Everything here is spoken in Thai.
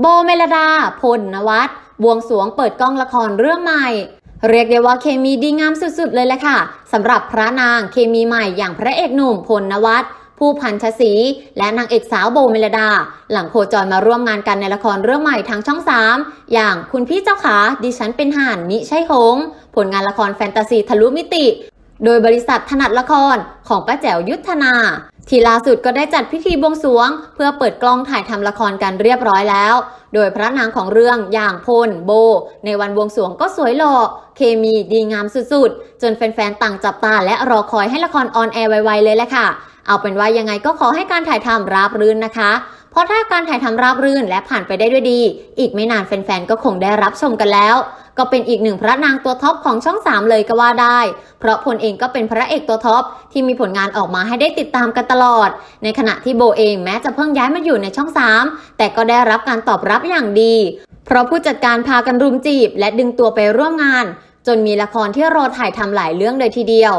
โบเมลดาพลนวัตบวงสรวงเปิดกล้องละครเรื่องใหม่ เรียกได้ว่าเคมีดีงามสุดๆ เลยแหละค่ะสำหรับพระนางเคมีใหม่อย่างพระเอกหนุ่มพลนวัตผู้พันชศรีและนางเอกสาวโบเมลดา หลังโคจรมาร่วมงานกันในละครเรื่องใหม่ทางช่อง 3 อย่างคุณพี่เจ้าขาดิฉันเป็นห่านมิใช่หงผลงานละครแฟนตาซีทะลุมิติ โดยบริษัทถนัดละครของป้าแจ๋วยุทธนา ที่ล่าสุดก็ได้จัดพิธีบวงสรวง เพื่อเปิดกล้องถ่ายทำละครกันเรียบร้อยแล้ว โดยพระนางของเรื่องอย่างพลโบ ในวันบวงสรวงก็สวยหล่อเคมีดีงามสุดๆ จนแฟนๆ ต่างจับตาและรอคอยให้ละครออนแอร์ไวๆเลยแหละค่ะ เอาเป็นว่ายังไงก็ขอให้การถ่ายทำราบรื่นนะคะ เพราะถ้าการถ่ายทำราบรื่นและผ่านไปได้ด้วยดี อีกไม่นานแฟนๆ ก็คงได้รับชมกันแล้ว ก็เป็นอีกหนึ่งพระนางตัวท็อปของช่อง 3 เลยก็ว่าได้ เพราะพลเองก็เป็นพระเอกตัวท็อปที่มีผลงานออกมาให้ได้ติดตามกันตลอด ในขณะที่โบเองแม้จะเพิ่งย้ายมาอยู่ในช่อง 3 แต่ก็ได้รับการตอบรับอย่างดี เพราะผู้จัดการพากันรุมจีบ และดึงตัวไปร่วมงาน จนมีละครที่รอถ่ายทำหลายเรื่องเลยทีเดียว